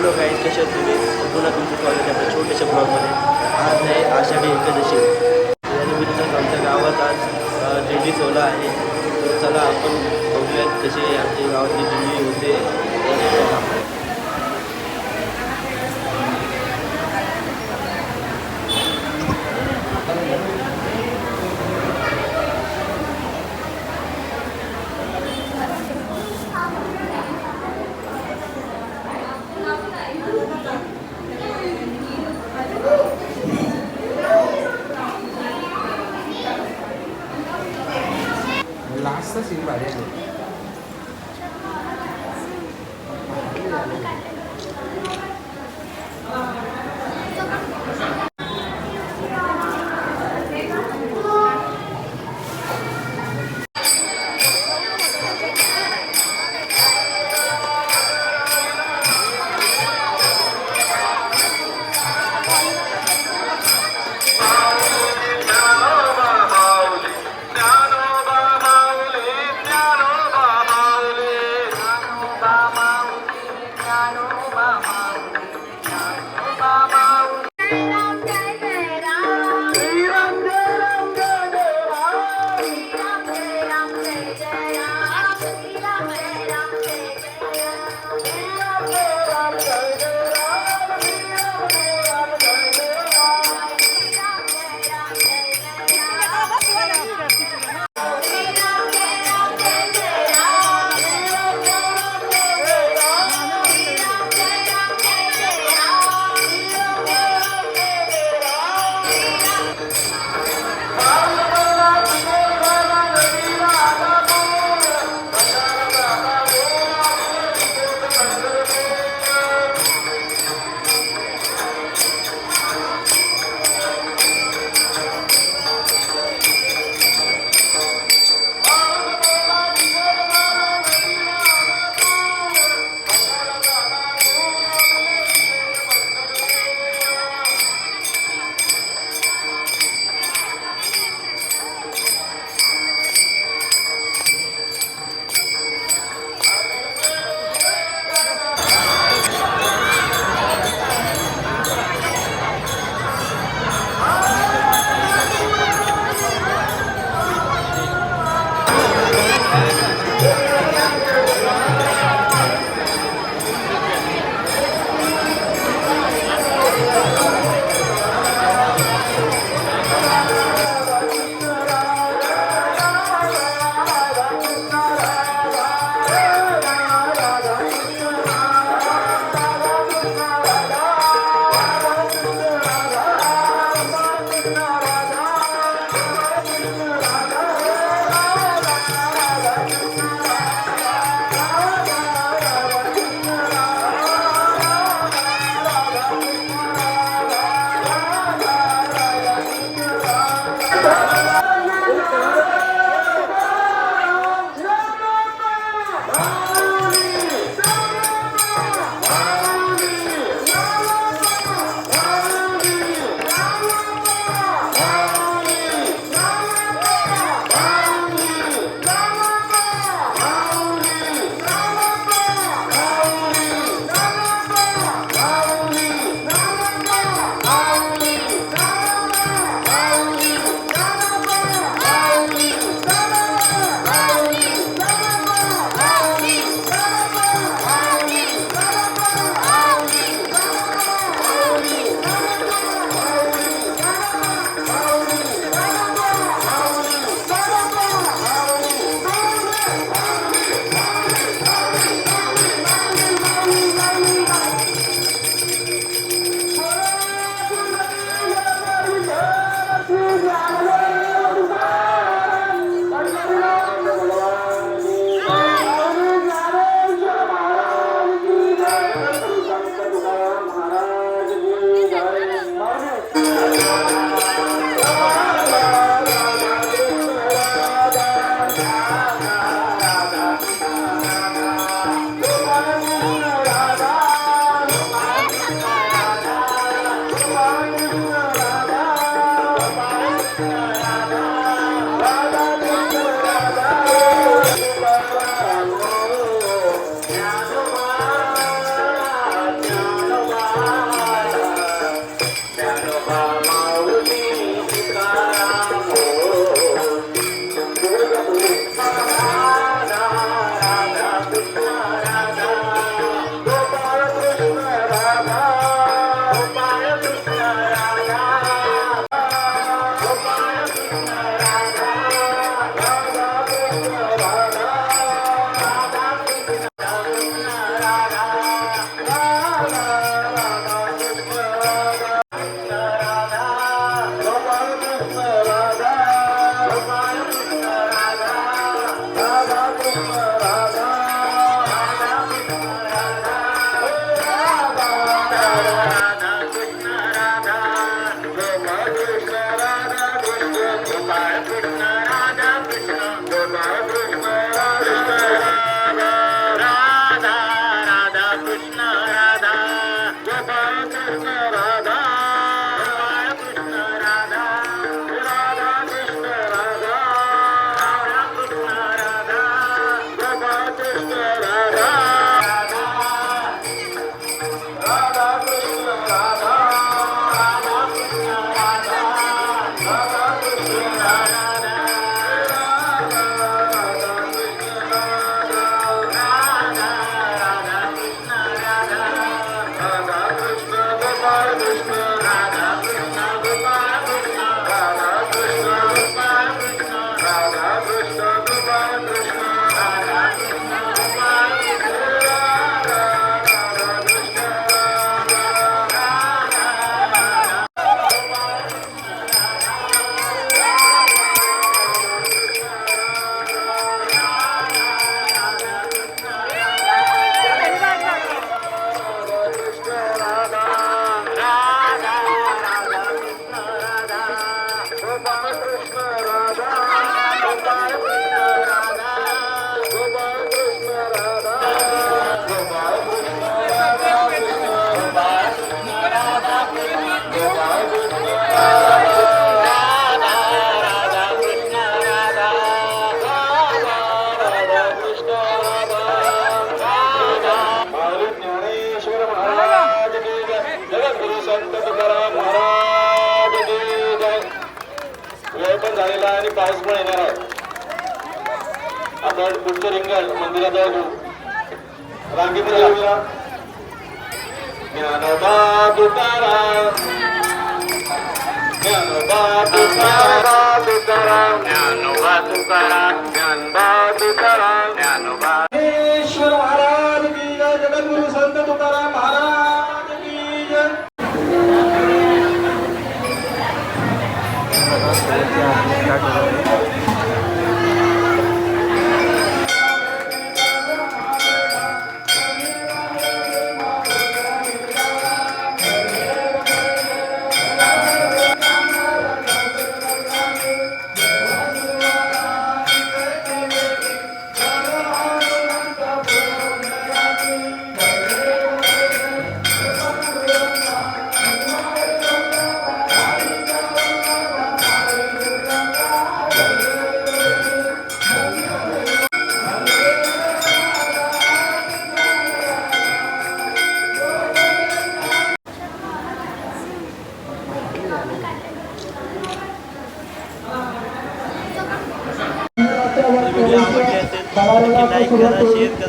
Hello guys कशा तुम्ही? पुन्हा तुमचं स्वागत आहे आपल्या छोट्याशा ब्लॉगमध्ये. आज आहे आषाढी एकादशी. त्यानिमित्त आमच्या गावात आज दिंडी सोला आहे. तर चला आपण बघूयात कसे आमच्या गावातली दिंडी होते. तर Stop it. आलेला आहे आणि पाऊस पण येणार आहे. आपण पुढचं रिंगण मंदिराजवळ घेऊ रांगीत राहूया ज्ञानोबा तुकाराम ज्ञानोबा तुकारा तुकाराम ज्ञानोबा तुकारा ज्ञानबा तुकारा ज्ञानोबा ईश्वर महाराज की जगद्गुरु संत तुकाराम महाराज की जय. আগে लाईक करा शेअर करा सबस्क्राईब